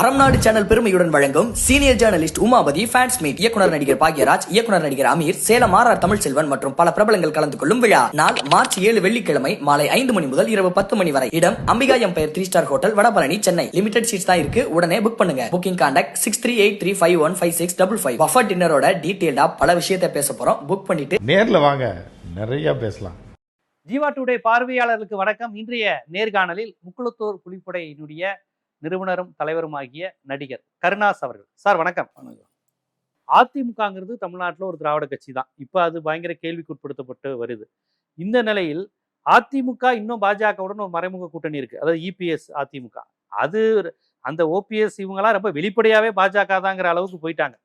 அறம்நாடு channel பெருமையுடன் வழங்கும் senior journalist Umapathi fans meet இயக்குனர் நடிகர் பாக்யராஜ் இயக்குனர் நடிகர் அமீர் சேலம் ஆர் ஆர் தமிழ்செல்வன் மற்றும் பல பிரபலங்கள் கலந்து கொள்ளும் விழா. நாள் மார்ச் ஏழு வெள்ளிக்கிழமை மாலை ஐந்து மணி முதல் இரவு பத்து மணி வரை. இடம் Ambika Empire three star hotel Vadapalani Chennai. Limited seats தான் இருக்கு. உடனே புக் பண்ணுங்க. Booking contact six three eight three five one five six double five buffet டின்னரோட டீடைல்டா பல விஷயத்தை பேச போறோம். புக் பண்ணிட்டு நேர்ல வாங்க. நிறைய பேசலாம். ஜீவா டுடே பார்வையாளர்களுக்கு வணக்கம். இன்றைய நேர்காணலில் முக்குளத்தூர் புலிப்படையினுடைய நிறுவனரும் தலைவருமாகிய நடிகர் கருணாஸ் அவர்கள். சார் வணக்கம். அதிமுகங்கிறது தமிழ்நாட்டில் ஒரு திராவிட கட்சி தான் இப்போ அது பயங்கர கேள்விக்குட்படுத்தப்பட்டு வருது. இந்த நிலையில் அதிமுக இன்னும் பாஜகவுடன் ஒரு மறைமுக கூட்டணி இருக்கு. அதாவது இபிஎஸ் அதிமுக. அது அந்த ஓபிஎஸ் இவங்கெல்லாம் ரொம்ப வெளிப்படையாவே பாஜக தாங்கிற அளவுக்கு போயிட்டாங்க.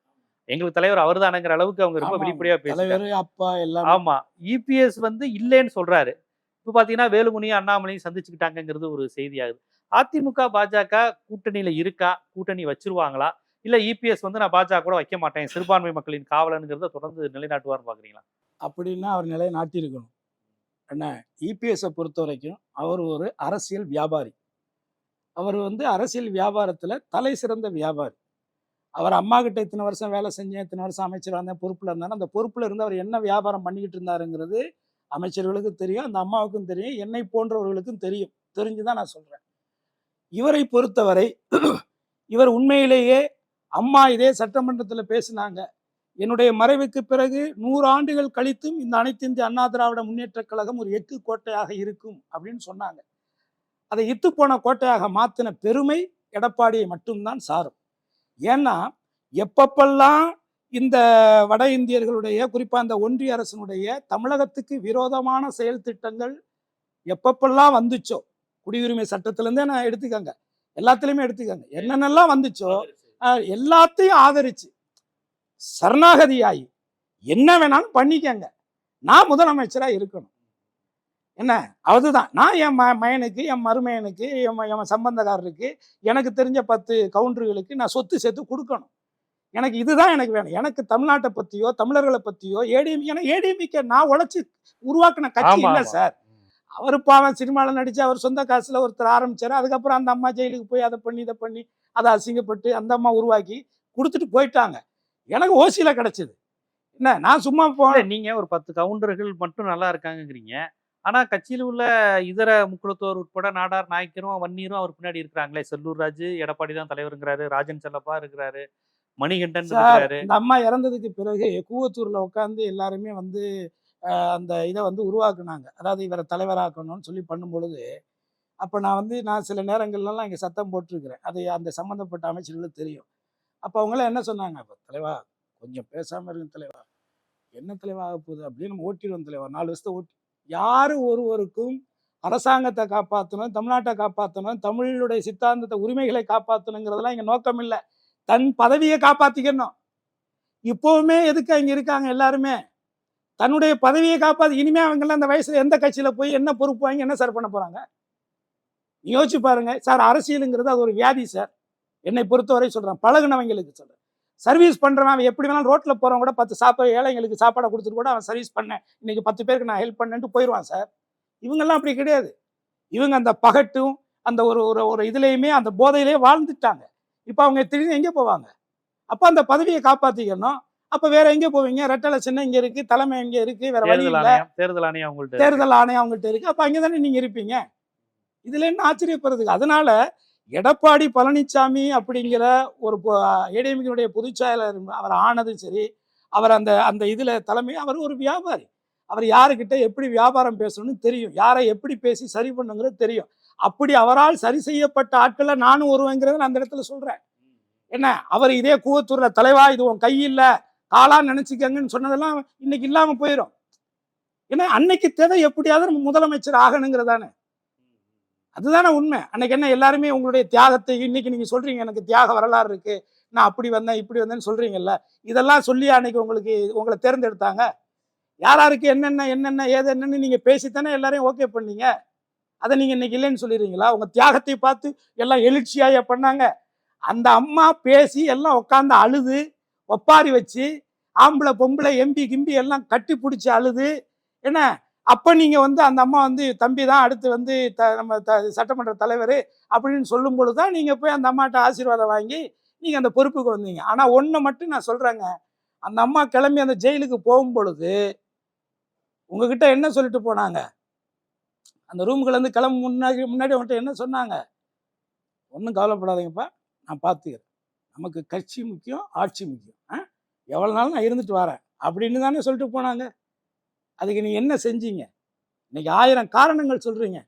எங்களுக்கு தலைவர் அவர்தானங்கிற அளவுக்கு அவங்க ரொம்ப ஆமா, வெளிப்படையா பேசுறாங்க அப்பா எல்லாம் ஆமா. இபிஎஸ் வந்து இல்லைன்னு சொல்றாரு. இப்ப பாத்தீங்கன்னா வேலுமணியும் அண்ணாமலையும் சந்திச்சுக்கிட்டாங்கங்கிறது ஒரு செய்தியாகுது. அதிமுக பாஜக கூட்டணியில இருக்கா? கூட்டணி வச்சிருவாங்களா? இல்ல இபிஎஸ் வந்து நான் பாஜக கூட வைக்க மாட்டேன். சிறுபான்மை மக்களின் காவலனுங்கிறத தொடர்ந்து நிலைநாட்டுவார்னு பாக்குறீங்களா? அப்படின்னா அவர் நிலையை நாட்டியிருக்கணும். என்ன? இபிஎஸ்ஸை பொறுத்த வரைக்கும் அவர் ஒரு அரசியல் வியாபாரி. அவர் வந்து அரசியல் வியாபாரத்தில் தலை சிறந்த வியாபாரி. அவர் அம்மா கிட்ட இத்தனை வருஷம் வேலை செஞ்சேன் இத்தனை வருஷம் அமைச்சர் வந்தேன் பொறுப்பில் இருந்தாலும் அந்த பொறுப்பில் இருந்து அவர் என்ன வியாபாரம் பண்ணிக்கிட்டு இருந்தாருங்கிறது அமைச்சர்களுக்கும் தெரியும் அந்த அம்மாவுக்கும் தெரியும் என்னை போன்றவர்களுக்கும் தெரியும். தெரிஞ்சு தான் நான் சொல்கிறேன் இவரை பொறுத்தவரை இவர் உண்மையிலேயே அம்மா இதே சட்டமன்றத்தில் பேசினாங்க. என்னுடைய மறைவுக்கு பிறகு நூறு ஆண்டுகள் கழித்தும் இந்த அனைத்து இந்திய அண்ணா திராவிட முன்னேற்றக் கழகம் ஒரு எக்கு கோட்டையாக இருக்கும் அப்படின்னு சொன்னாங்க. அதை இத்து போன கோட்டையாக மாத்தின பெருமை எடப்பாடியை மட்டும்தான் சாரும். ஏன்னா எப்பப்பெல்லாம் இந்த வட இந்தியர்களுடைய குறிப்பாக இந்த ஒன்றிய அரசினுடைய தமிழகத்துக்கு விரோதமான செயல் திட்டங்கள் எப்பப்பெல்லாம் வந்துச்சோ குடியுரிமை சட்டத்திலேருந்தே நான் எடுத்துக்கங்க. எல்லாத்துலேயுமே எடுத்துக்கங்க. என்னென்னலாம் வந்துச்சோ எல்லாத்தையும் ஆதரிச்சு. சரணாகதியாகி என்ன வேணாலும் பண்ணிக்கங்க. நான் முதலமைச்சரா இருக்கணும். என்ன? அதுதான். நான் என் ம மயனுக்கு என் மருமையனுக்கு என் என் சம்பந்தக்காரருக்கு எனக்கு தெரிஞ்ச பத்து கவுண்டர்களுக்கு நான் சொத்து சேர்த்து கொடுக்கணும். எனக்கு இதுதான் எனக்கு வேணும். எனக்கு தமிழ்நாட்டை பத்தியோ தமிழர்களை பத்தியோ ஏடிஎம் ஏன்னா ஏடிஎம்கே நான் உழைச்சி உருவாக்கின கட்சி இல்லை. சார். அவர் பாவம் சினிமாவில் நடிச்சு அவர் சொந்த காசுல ஒருத்தர் ஆரம்பிச்சாரு. அதுக்கப்புறம் அந்த அம்மா ஜெயிலுக்கு போய் அதை பண்ணி இதை பண்ணி அதை அசிங்கப்பட்டு அந்த அம்மா உருவாக்கி கொடுத்துட்டு போயிட்டாங்க. எனக்கு ஓசியில கிடைச்சது. என்ன நான் சும்மா போனேன் நீங்க ஒரு பத்து கவுண்டர்கள் மட்டும் நல்லா இருக்காங்கங்கிறீங்க. ஆனா கட்சியில் உள்ள இதர முக்குளத்தோர் உட்பட நாடார் நாயக்கரும் வன்னியரும் அவர் பின்னாடி இருக்கிறாங்களே. செல்லூர் ராஜு எடப்பாடி தான் தலைவருங்கிறாரு. ராஜன் செல்லப்பா இருக்கிறாரு. மணிகண்டன் இருக்கிறாரு. இந்த அம்மா இறந்ததுக்கு பிறகு கூவத்தூர்ல உட்காந்து எல்லாருமே வந்து அந்த இதை வந்து உருவாக்குனாங்க. அதாவது இவரை தலைவராக்கணும்னு சொல்லி பண்ணும் பொழுது அப்போ நான் வந்து நான் சில நேரங்கள்லாம் இங்கே சத்தம் போட்டிருக்கிறேன். அது அந்த சம்மந்தப்பட்ட அமைச்சர்களுக்கு தெரியும். அப்போ அவங்களாம் என்ன சொன்னாங்க? அப்போ தலைவா கொஞ்சம் பேசாமல் இருக்கும் தலைவா. என்ன தலைவா ஆக போகுது? அப்படின்னு நம்ம ஓட்டிடுவோம் தலைவா. நாலு வருஷத்தை ஓட்டி யார் ஒருவருக்கும் அரசாங்கத்தை காப்பாற்றணும் தமிழ்நாட்டை காப்பாற்றணும் தமிழுடைய சித்தாந்தத்தை உரிமைகளை காப்பாற்றணுங்கிறதெல்லாம் இங்கே நோக்கம் இல்லை. தன் பதவியை காப்பாற்றிக்கணும் இப்போவுமே எதுக்கு அங்கே இருக்காங்க எல்லாருமே? தன்னுடைய பதவியை காப்பாற்றி இனிமே அவங்கெல்லாம் அந்த வயசுல எந்த கட்சியில போய் என்ன பொறுப்பு வாங்கி என்ன சார் பண்ண போறாங்க? நீ யோசிச்சு பாருங்க. சார் அரசியலுங்கிறது அது ஒரு வியாதி சார். என்னை பொறுத்தவரை சொல்றேன். பழகுனவங்களுக்கு சொல்றேன். சர்வீஸ் பண்றவன் அவன் எப்படி வேணாலும் ரோட்ல போறவன் கூட பத்து சாப்பாடு ஏழைங்களுக்கு சாப்பாடை கொடுத்துட்டு கூட அவன் சர்வீஸ் பண்ணேன் இன்னைக்கு பத்து பேருக்கு நான் ஹெல்ப் பண்ணேன்ட்டு போயிடுவான் சார். இவங்கெல்லாம் அப்படி கிடையாது. இவங்க அந்த பகட்டும் அந்த ஒரு ஒரு ஒரு இதுலேயுமே அந்த போதையிலே வாழ்ந்துட்டாங்க. இப்போ அவங்க திடீர்னு எங்கே போவாங்க? அப்போ அந்த பதவியை காப்பாற்றிக்கணும் அப்போ வேற எங்கே போவீங்க? ரெட்டலை சின்ன இங்கே இருக்கு தலைமை இங்கே இருக்கு? வேற வழி தேர்தல் இல்லை. தேர்தல் ஆணையம் அவங்கள்ட்ட தேர்தல் ஆணையம் அவங்ககிட்ட இருக்கு. அப்போ அங்கே தானே நீங்கள் இருப்பீங்க? இதில் என்ன ஆச்சரியப்படுறதுக்கு? அதனால எடப்பாடி பழனிசாமி அப்படிங்கிற ஒரு ஏடிஎம்கினுடைய பொதுச் செயலர் அவர் ஆனதும் சரி அவர் அந்த அந்த இதில் தலைமை அவர் ஒரு வியாபாரி. அவர் யாருக்கிட்ட எப்படி வியாபாரம் பேசணும்னு தெரியும். யாரை எப்படி பேசி சரி பண்ணுங்கிறது தெரியும். அப்படி அவரால் சரி செய்யப்பட்ட ஆட்களை நானும் ஒருவங்கிறத நான் அந்த இடத்துல சொல்றேன். என்ன? அவர் இதே கூவத்தூர்ல தலைவா இது உன் கையில் காலா நினைச்சுக்கங்கன்னு சொன்னதெல்லாம் இன்னைக்கு இல்லாம போயிடும் ஏன்னா அன்னைக்கு தேவை எப்படியாவது நம்ம முதலமைச்சர் ஆகணுங்கிறதானே. அதுதானே உண்மை. அன்னைக்கு என்ன எல்லாருமே உங்களுடைய தியாகத்தை இன்னைக்கு நீங்க சொல்றீங்க எனக்கு தியாக வரலாறு இருக்கு. நான் அப்படி வந்தேன் இப்படி வந்தேன்னு சொல்றீங்கல்ல. இதெல்லாம் சொல்லி அன்னைக்கு உங்களுக்கு உங்களை தேர்ந்தெடுத்தாங்க? யார் யாருக்கு என்னென்ன என்னென்ன ஏது என்னன்னு நீங்க பேசித்தானே எல்லாரையும் ஓகே பண்ணீங்க. அதை நீங்க இன்னைக்கு இல்லைன்னு சொல்லிடுறீங்களா? உங்க தியாகத்தை பார்த்து எல்லாம் எழுச்சியாக பண்ணாங்க. அந்த அம்மா பேசி எல்லாம் உட்காந்து அழுது ஒப்பாரி வச்சு ஆம்பளை பொம்பளை எம்பி கிம்பி எல்லாம் கட்டி பிடிச்சி அழுது. என்ன? அப்போ நீங்கள் வந்து அந்த அம்மா வந்து தம்பி தான் அடுத்து வந்து த நம்ம த சட்டமன்ற தலைவர் அப்படின்னு சொல்லும் பொழுது தான் நீங்கள் போய் அந்த அம்மாட்ட ஆசீர்வாதம் வாங்கி நீங்கள் அந்த பொறுப்புக்கு வந்தீங்க. ஆனால் ஒன்று மட்டும் நான் சொல்கிறேங்க அந்த அம்மா கிளம்பி அந்த ஜெயிலுக்கு போகும் பொழுது உங்ககிட்ட என்ன சொல்லிட்டு போனாங்க? அந்த ரூமுக்குலேருந்து கிளம்ப முன்னாடி முன்னாடி உங்கள்கிட்ட என்ன சொன்னாங்க? ஒன்றும் கவலைப்படாதீங்கப்பா நான் பார்த்துக்கிறேன் நமக்கு கட்சி முக்கியம் ஆட்சி முக்கியம். ஆ? எவ்வளோ நாளும் நான் இருந்துட்டு வரேன். அப்படின்னு தானே சொல்லிட்டு போனாங்க. அதுக்கு நீ என்ன செஞ்சீங்க? இன்னைக்கு ஆயிரம் காரணங்கள் சொல்கிறீங்க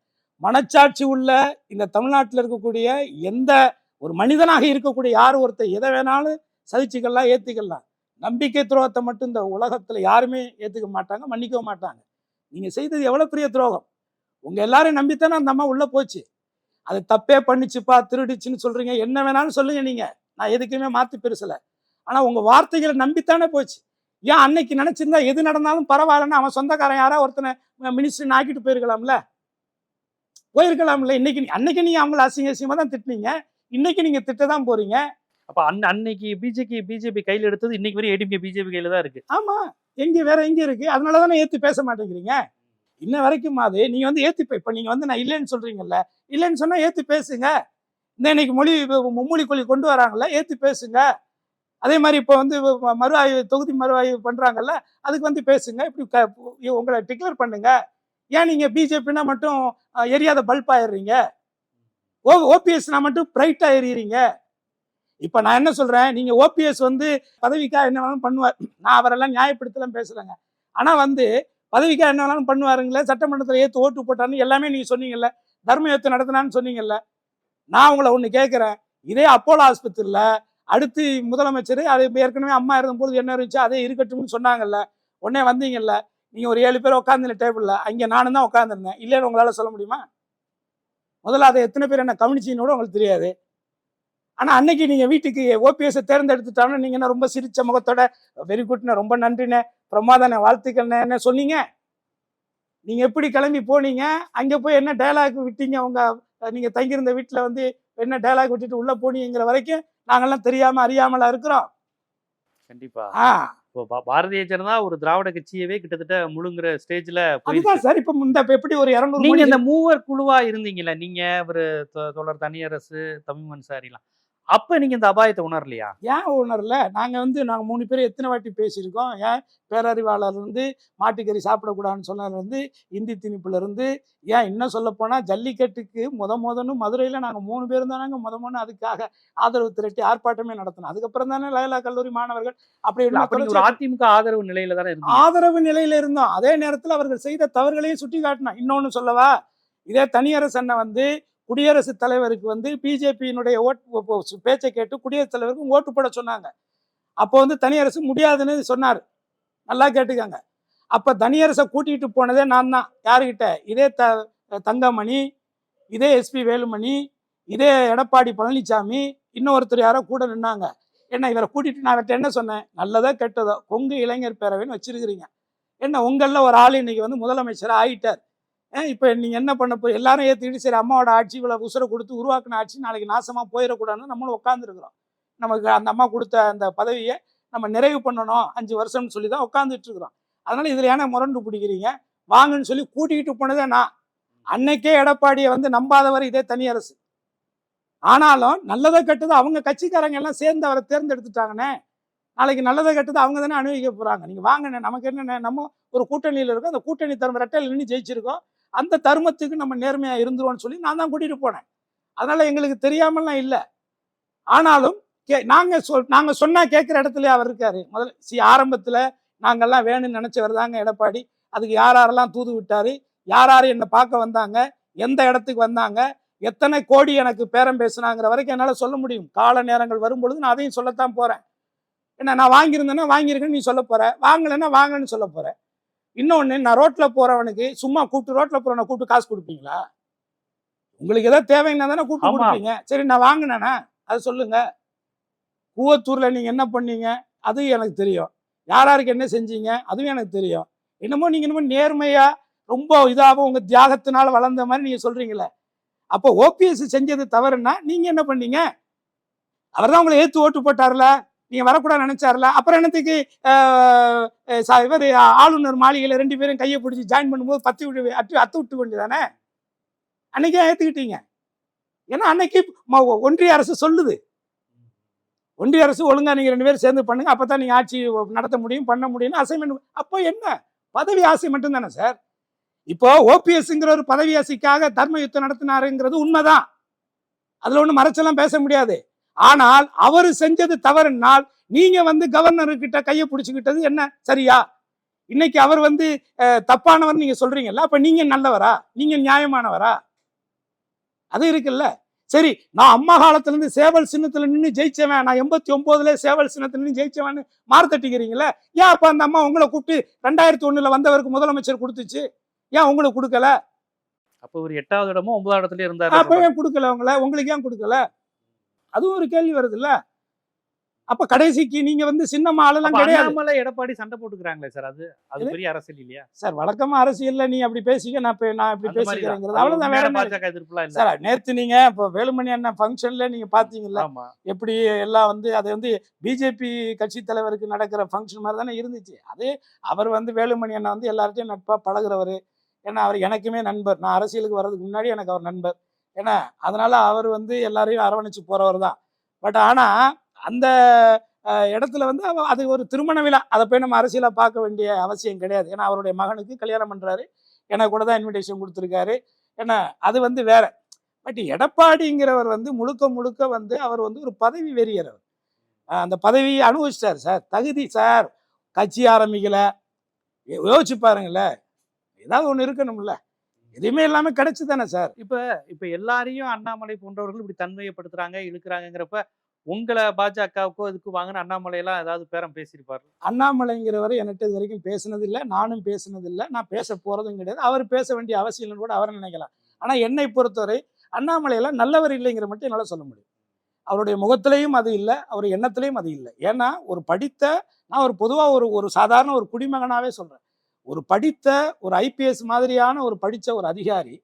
மனச்சாட்சி உள்ள இந்த தமிழ்நாட்டில் இருக்கக்கூடிய எந்த ஒரு மனிதனாக இருக்கக்கூடிய யார் ஒருத்தர் எதை வேணாலும் சதிச்சுக்கலாம் ஏற்றுக்கலாம் நம்பிக்கை துரோகத்தை மட்டும் இந்த உலகத்தில் யாருமே ஏற்றுக்க மாட்டாங்க மன்னிக்கவும் மாட்டாங்க. நீங்கள் செய்தது எவ்வளோ பெரிய துரோகம்? உங்கள் எல்லாரையும் நம்பித்தானே அந்த அம்மா உள்ளே போச்சு. அது தப்பே பண்ணிச்சுப்பா திருடிச்சுன்னு சொல்கிறீங்க என்ன வேணாலும் சொல்லுங்கள் நீங்கள் நான் எதுக்குமே மாற்றி பெருசலை. ஆனால் உங்கள் வார்த்தைகளை நம்பித்தானே போச்சு. ஏன் அன்னைக்கு நினச்சிருந்தா எது நடந்தாலும் பரவாயில்லன்னு அவன் சொந்தக்காரன் யாரா ஒருத்தனை மினிஸ்டர் ஆக்கிட்டு போயிருக்கலாம்ல? போயிருக்கலாம்ல. இன்னைக்கு நீ- அன்னைக்கு நீங்க அவங்கள அசிங்க அசிங்கமா தான் திட்டினீங்க. இன்னைக்கு நீங்க திட்ட தான் போறீங்க. அப்ப அன்ன அன்னைக்கு பிஜேபி பிஜேபி கையில எடுத்தது இன்னைக்கு வரையும் ஏடிஎம்கே பிஜேபி கையில தான் இருக்கு. ஆமா. எங்க வேற எங்க இருக்கு? அதனால தானே ஏத்து பேச மாட்டேங்கிறீங்க? இன்ன வரைக்கும் அது நீங்க வந்து பே- இப்ப நீங்க வந்து நான் இல்லைன்னு சொல்றீங்கல்ல. இல்லைன்னு சொன்னா ஏத்து பேசுங்க. இந்த இன்னைக்கு மொழி மும்மொழி கொள்ளி கொண்டு வராங்கல்ல ஏற்று பேசுங்க. அதே மாதிரி இப்போ வந்து மறு ஆய்வு தொகுதி மறு ஆய்வு பண்ணுறாங்கல்ல அதுக்கு வந்து பேசுங்க. இப்படி க- உங்களை டிக்ளேர் பண்ணுங்க. ஏன் நீங்கள் பிஜேபினா மட்டும் எரியாத பல்ப் ஆயிடுறீங்க? ஓ ஓபிஎஸ்னா மட்டும் பிரைட்டாக எறிகிறீங்க இப்போ நான் என்ன சொல்கிறேன் நீங்கள் ஓபிஎஸ் வந்து பதவிக்காக என்ன வேணாலும் பண்ணுவார் நான் அவரெல்லாம் நியாயப்படுத்தலாம் பேசுகிறேங்க ஆனால் வந்து பதவிக்காக என்ன வேணாலும் பண்ணுவாருங்களே சட்டமன்றத்தில் ஏற்று ஓட்டு போட்டாருன்னு எல்லாமே நீங்கள் சொன்னீங்கல்ல தர்ம யுத்தம் நடத்தினான்னு சொன்னீங்கல்ல நான் உங்களை ஒன்று கேட்குறேன் இதே அப்போலோ ஆஸ்பத்திரியில அடுத்து முதலமைச்சர் அது ஏற்கனவே அம்மா இருந்தபோது என்ன இருந்துச்சு? அதே இருக்கட்டும்னு சொன்னாங்கல்ல. உடனே வந்தீங்கல்ல. நீங்கள் ஒரு ஏழு பேர் உட்காந்துருந்த டேபிளில் அங்கே நானும் தான் உட்காந்துருந்தேன் இல்லைன்னு உங்களால் சொல்ல முடியுமா? முதல்ல அதை எத்தனை பேர் என்ன கவனிச்சின்னு கூட உங்களுக்கு தெரியாது. ஆனால் அன்னைக்கு நீங்கள் வீட்டுக்கு ஓபிஎஸ்ஸை தேர்ந்தெடுத்துட்டாலும் நீங்கள் என்ன ரொம்ப சிரித்த முகத்தோட வெரி குட்ண்ணே ரொம்ப நன்றிண்ணே. பிரமாதானே வாழ்த்துக்கள்ண்ணே என்ன சொன்னீங்க. நீங்கள் எப்படி கிளம்பி போனீங்க? அங்கே போய் என்ன டைலாக் விட்டீங்க உங்கள் அஹ், நீங்க தங்கியிருந்த வீட்டுல வந்து என்ன டயலாக் விட்டுட்டு உள்ள போனீங்கிற வரைக்கும் நாங்கெல்லாம் தெரியாம அறியாமலா இருக்கிறோம். கண்டிப்பா. ஆ. இப்போ பாரதிய ஜனதா ஒரு திராவிட கட்சியவே கிட்டத்தட்ட முழுங்குற ஸ்டேஜ்ல அதுதான் சார். இப்ப இந்த எப்படி ஒரு இருநூறு நீங்க இந்த மூவர் குழுவா இருந்தீங்கல்ல நீங்க ஒரு தொ- தொடர் தனியரசு தமிழ் அன்சாரிலாம் அப்ப நீங்க இந்த அபாயத்தை உணரலையா? ஏன் உணரல? நாங்க வந்து நாங்க மூணு பேர் எத்தனை வாட்டி பேசியிருக்கோம். ஏன் பேரறிவாளர் இருந்து மாட்டுக்கறி சாப்பிடக்கூடாதுன்னு சொன்னதுல இருந்து இந்தி திணிப்புல இருந்து ஏன் இன்னும் சொல்ல போனா ஜல்லிக்கட்டுக்கு முத முதன்னு மதுரையில நாங்க மூணு பேர் தானாங்க முத முதன்னு அதுக்காக ஆதரவு திரட்டி ஆர்ப்பாட்டமே நடத்தணும் அதுக்கப்புறம் தானே லயலா கல்லூரி மாணவர்கள் அப்படி ஒரு அதிமுக ஆதரவு நிலையில தானே ஆதரவு நிலையில இருந்தோம். அதே நேரத்தில் அவர்கள் செய்த தவறுகளையும் சுட்டி காட்டினோம் இன்னொன்னு சொல்லவா? இதே தனியரசு அண்ணன் வந்து குடியரசுத் தலைவருக்கு வந்து பிஜேபியினுடைய ஓட்டு பேச்சை கேட்டு குடியரசுத் தலைவருக்கு ஓட்டு போட சொன்னாங்க. அப்போ வந்து தனியரசு முடியாதுன்னு சொன்னார். நல்லா கேட்டுக்கங்க. அப்போ தனியரசை கூட்டிகிட்டு போனதே நான் தான். யாருக்கிட்ட இதே த தங்கமணி இதே எஸ்பி வேலுமணி இதே எடப்பாடி பழனிசாமி இன்னொருத்தர் யாரோ கூட நின்னாங்க. என்ன இவரை கூட்டிட்டு நான் அவர்கிட்ட என்ன சொன்னேன்? நல்லதோ கெட்டதோ? கொங்கு இளைஞர் பேரவைன்னு வச்சிருக்கிறீங்க. என்ன உங்களில் ஒரு ஆள் இன்னைக்கு வந்து முதலமைச்சராக ஆயிட்டார். இப்போ நீங்கள் என்ன பண்ண போய் எல்லாரும் ஏற்றுக்கிட்டு சரி அம்மாவோட ஆட்சி இவ்வளோ உசுரை கொடுத்து உருவாக்கின ஆட்சி நாளைக்கு நாசமாக போயிடக்கூடாதுன்னு நம்மளும் உட்காந்துருக்குறோம் நமக்கு அந்த அம்மா கொடுத்த அந்த பதவியை நம்ம நிறைவு பண்ணணும். அஞ்சு வருஷம்னு சொல்லி தான் உட்காந்துட்ருக்குறோம் அதனால் இதில் ஏன்னா முரண்டு பிடிக்கிறீங்க? வாங்கன்னு சொல்லி கூட்டிகிட்டு போனதே நான். அன்னைக்கே எடப்பாடியை வந்து நம்பாதவர் இதே தனி அரசு. ஆனாலும் நல்லதை கெட்டதோ அவங்க கட்சிக்காரங்க எல்லாம் சேர்ந்து அவரை தேர்ந்தெடுத்துட்டாங்கண்ணே. நாளைக்கு நல்லதை கெட்டது அவங்க தானே அனுபவிக்க போகிறாங்க நீங்கள் வாங்கண்ணே நமக்கு என்னண்ணே நம்ம ஒரு கூட்டணியில் இருக்கோம். அந்த கூட்டணி தரம் ரெட்டையில் நின்று ஜெயிச்சிருக்கோம். அந்த தர்மத்துக்கு நம்ம நேர்மையா இருந்துருவோம்னு சொல்லி நான் தான் கூட்டிட்டு போனேன். அதனால எங்களுக்கு தெரியாமலாம் இல்லை. ஆனாலும் கே நாங்க சொல் நாங்க சொன்னா கேட்குற இடத்துல அவர் இருக்காரு. முதல்ல சி ஆரம்பத்துல நாங்கெல்லாம் வேணும்னு நினைச்சவர் தாங்க எடப்பாடி. அதுக்கு யார் யாரெல்லாம் தூது விட்டாரு யார் யார் என்னை பார்க்க வந்தாங்க எந்த இடத்துக்கு வந்தாங்க எத்தனை கோடி எனக்கு பேரம் பேசுனாங்கிற வரைக்கும் என்னால் சொல்ல முடியும். கால நேரங்கள் வரும்பொழுது நான் அதையும் சொல்லத்தான் போகிறேன் என்ன நான் வாங்கியிருந்தேன்னா வாங்கியிருக்கேன்னு நீ சொல்ல போகிற வாங்கலைன்னா வாங்கன்னு சொல்ல போகிறேன் இன்னொன்று நான் ரோட்ல போறவனுக்கு சும்மா கூப்பிட்டு ரோட்ல போறவனை கூப்பிட்டு காசு கொடுப்பீங்களா? உங்களுக்கு ஏதாவது தேவைன்னா தானே கூப்பிட்டு. கொடுப்பீங்க. சரி நான் வாங்கினேனா? அதை சொல்லுங்க. கூவத்தூர்ல நீங்க என்ன பண்ணீங்க? அதுவும் எனக்கு தெரியும். யார் யாருக்கு என்ன செஞ்சீங்க? அதுவும் எனக்கு தெரியும். என்னமோ நீங்க என்னமோ நேர்மையா ரொம்ப இதாகவும் உங்க தியாகத்தினால வளர்ந்த மாதிரி நீங்க சொல்றீங்களே. அப்போ ஓபிஎஸ் செஞ்சது தவறுன்னா நீங்க என்ன பண்ணீங்க? அவர் தான் உங்களை ஏத்து ஓட்டு போட்டார்ல? நீங்க வரக்கூடாது நினச்சார்ல? அப்புறம் என்னத்துக்கு இவர் ஆளுநர் மாளிகையில் ரெண்டு பேரும் கையை பிடிச்சி ஜாயின் பண்ணும்போது பத்து விட்டு அத்து அத்து விட்டு வேண்டியதானே? அன்னைக்கே ஏற்றுக்கிட்டீங்க ஏன்னா அன்னைக்கு ம- ஒன்றிய அரசு சொல்லுது. ஒன்றிய அரசு ஒழுங்காக நீங்கள் ரெண்டு பேரும் சேர்ந்து பண்ணுங்க அப்பதான் நீங்கள் ஆட்சி நடத்த முடியும் பண்ண முடியும் அசைன்மெண்ட் அப்போ என்ன? பதவி ஆசை மட்டும்தானே சார்? இப்போ ஓபிஎஸ்ங்கிற ஒரு பதவி ஆசைக்காக தர்ம யுத்தம் நடத்தினாருங்கிறது உண்மைதான். அதில் ஒன்றும் மறைச்செல்லாம் பேச முடியாது. ஆனால் அவர் செஞ்சது தவறுனால் நீங்க வந்து கவர்னர் கிட்ட கையை பிடிச்சுக்கிட்டது என்ன? சரியா? இன்னைக்கு அவர் வந்து தப்பானவர் நீங்க சொல்றீங்கல்ல அப்ப நீங்க நல்லவரா? நீங்க நியாயமானவரா? அது இருக்குல்ல. சரி நான் அம்மா காலத்துல இருந்து சேவல் சின்னத்துல நின்று ஜெயிச்சவன் நான் எண்பத்தி ஒன்பதுல சேவல் சின்னத்துல நின்று ஜெயிச்சவன் மார்த்தட்டிக்கிறீங்களே ஏன் அப்ப அந்த அம்மா உங்களை கூப்பிட்டு ரெண்டாயிரத்தி ஒண்ணுல வந்தவருக்கு முதலமைச்சர் கொடுத்துச்சு? ஏன் உங்களுக்கு கொடுக்கல? அப்போ ஒரு எட்டாவது இடமோ ஒன்பதாவது இடத்துல இருந்தாரு அப்ப ஏன் கொடுக்கல உங்களை? உங்களுக்கு ஏன் கொடுக்கல? அதுவும் ஒரு கேள்வி வருது இல்ல அப்ப கடைசிக்கு நீங்க வந்து சின்னம்மா ஆளெல்லாம் கிடையாது. எடப்பாடி சண்டை போட்டுக்கிறாங்களே சார்? அது அது? பெரிய அரசியல் இல்லையா? சார் வழக்கமா அரசியல்ல நீ அப்படி பேசிக்க நான் நான் இப்படி. பேசிக்கிறேங்கிறது. அவ்வளவுதான் வேற? பாஜக எதிர்ப்புலாம் இல்ல. சார் நேத்து நீங்க இப்போ வேலுமணி அண்ணன் ஃபங்க்ஷன்ல நீங்க பாத்தீங்கல்ல எப்படி எல்லாம் வந்து அது வந்து பிஜேபி கட்சி தலைவருக்கு நடக்கிற ஃபங்க்ஷன் மாதிரி தானே இருந்துச்சு. அது அவர் வந்து வேலுமணி அண்ணன் வந்து எல்லார்ட்டையும் நட்பா பழகுறவர். ஏன்னா அவர் எனக்குமே நண்பர். நான் அரசியலுக்கு வர்றதுக்கு முன்னாடி எனக்கு அவர் நண்பர். ஏன்னா அதனால அவர் வந்து எல்லாரையும் அரவணைச்சு போறவர் தான். பட் ஆனா அந்த இடத்துல வந்து அது ஒரு திருமண விழா. அதை போய் நம்ம அரசியலாக பார்க்க வேண்டிய அவசியம் கிடையாது. ஏன்னா அவருடைய மகனுக்கு கல்யாணம் பண்ணுறாரு எனக்கு கூட தான் இன்விடேஷன் கொடுத்துருக்காரு. ஏன்னா அது வந்து வேற. பட் எடப்பாடிங்கிறவர் வந்து முழுக்க முழுக்க வந்து அவர் வந்து ஒரு பதவி வெறியறவர் அந்த பதவியை அனுபவிச்சிட்டார் சார். தகுதி சார். கட்சி ஆரம்பிக்கல. யோசிச்சு பாருங்களேன். ஏதாவது ஒன்று இருக்கணும்ல. எதுவுமே எல்லாமே கிடைச்சு தானே சார்? இப்ப எல்லாரையும் அண்ணாமலை போன்றவர்கள் இப்படி தன்மையப்படுத்துறாங்க இழுக்கிறாங்கிறப்ப உங்களை பாஜகவுக்கோ இதுக்கு வாங்கின அண்ணாமலை எல்லாம் ஏதாவது பேரம் பேசியிருப்பாரு? அண்ணாமலைங்கிறவர் என்கிட்ட இது வரைக்கும் பேசினது இல்லை நானும் பேசினது இல்லை நான் பேச போறதும் கிடையாது. அவர் பேச வேண்டிய அவசியம் கூட அவர் நினைக்கலாம். ஆனா என்னை பொறுத்தவரை அண்ணாமலையெல்லாம் நல்லவர் இல்லைங்கிற மட்டும் என்னால் சொல்ல முடியும். அவருடைய முகத்திலையும் அது இல்லை அவர் எண்ணத்திலையும் அது இல்லை. ஏன்னா ஒரு படித்த நான் ஒரு பொதுவாக ஒரு ஒரு சாதாரண ஒரு குடிமகனாவே சொல்றேன். ஒரு படித்த ஒரு ஐபிஎஸ் மாதிரியான ஒரு படித்த ஒரு அதிகாரி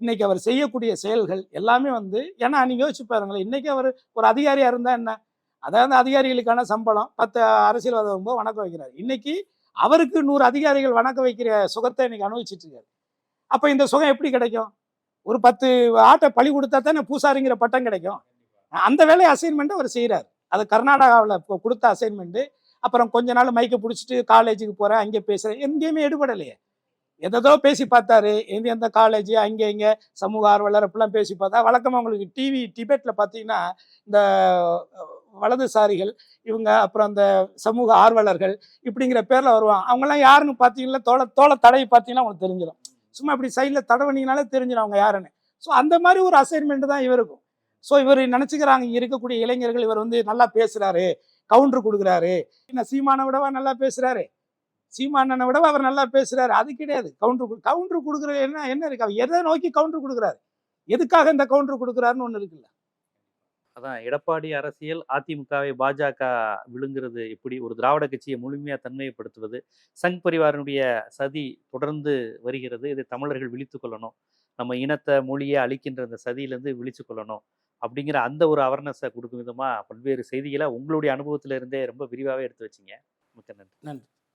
இன்னைக்கு அவர் செய்யக்கூடிய செயல்கள் எல்லாமே வந்து ஏன்னா நீங்கள் யோசிச்சு பாருங்களேன் இன்னைக்கு அவர் ஒரு அதிகாரியாக இருந்தால் என்ன? அதாவது அதிகாரிகளுக்கான சம்பளம் பத்து அரசியல்வாதம் வரும்போது வணக்கம் வைக்கிறார். இன்னைக்கு அவருக்கு நூறு அதிகாரிகள் வணக்கம் வைக்கிற சுகத்தை இன்னைக்கு அனுபவிச்சுட்டு இருக்காரு. அப்போ இந்த சுகம் எப்படி கிடைக்கும்? ஒரு பத்து ஆட்டை பழி கொடுத்தா தானே பூசாரிங்கிற பட்டம் கிடைக்கும். அந்த வேலையை அசைன்மெண்ட்டை அவர் செய்கிறார் அது கர்நாடகாவில் இப்போ கொடுத்த அசைன்மெண்ட்டு அப்புறம் கொஞ்ச நாள் மைக்கை பிடிச்சிட்டு காலேஜுக்கு போகிறேன் அங்கே பேசுகிறேன் எங்கேயுமே எடுபடலையே. எதோ பேசி பார்த்தாரு. எந்த எந்த காலேஜ் அங்கே இங்கே சமூக ஆர்வலர் அப்படிலாம் பேசி பார்த்தா வழக்கமாக உங்களுக்கு டிவி டிபேட்டில் பார்த்தீங்கன்னா இந்த வலதுசாரிகள் இவங்க அப்புறம் அந்த சமூக ஆர்வலர்கள் இப்படிங்கிற பேரில் வருவாங்க. அவங்கெல்லாம் யாருன்னு பார்த்தீங்கன்னா தோள தோள தடவை பார்த்தீங்கன்னா உங்களுக்கு தெரிஞ்சிடும் சும்மா இப்படி சைடில் தடவனீங்கனாலே தெரிஞ்சிடும் அவங்க யாருன்னு. ஸோ அந்த மாதிரி ஒரு அசைன்மெண்ட் தான் இவருக்கும். ஸோ இவர் நினச்சிக்கிறாங்க இருக்கக்கூடிய இளைஞர்கள் இவர் வந்து நல்லா பேசுகிறாரு கவுண்டர் கொடுக்குறாரு. என்ன சீமானை விடவா நல்லா பேசுறாரு? சீமானனை விடவா அவர் நல்லா பேசுறாரு? அது கிடையாது. கவுண்டர் கவுண்டர் கொடுக்குற என்ன என்ன இருக்கு? அவர் எதை நோக்கி கவுண்டர் கொடுக்குறாரு? எதுக்காக இந்த கவுண்டர் கொடுக்குறாருன்னு ஒன்று இருக்குல்ல. அதான் எடப்பாடி அரசியல் அதிமுகவை பாஜக விழுங்குறது எப்படி ஒரு திராவிட கட்சியை முழுமையா தன்மையப்படுத்துவது சங் பரிவாரனுடைய சதி தொடர்ந்து வருகிறது. இதை தமிழர்கள் விழித்து கொள்ளணும். நம்ம இனத்தை மொழியை அழிக்கின்ற அந்த சதியிலேருந்து விழிச்சு கொள்ளணும். அப்படிங்கிற அந்த ஒரு அவேர்னஸை கொடுக்கும் விதமாக பல்வேறு செய்திகளை உங்களுடைய அனுபவத்திலிருந்தே ரொம்ப விரிவாகவே எடுத்து வச்சிங்க. மிக்க நன்றி. நன்றி.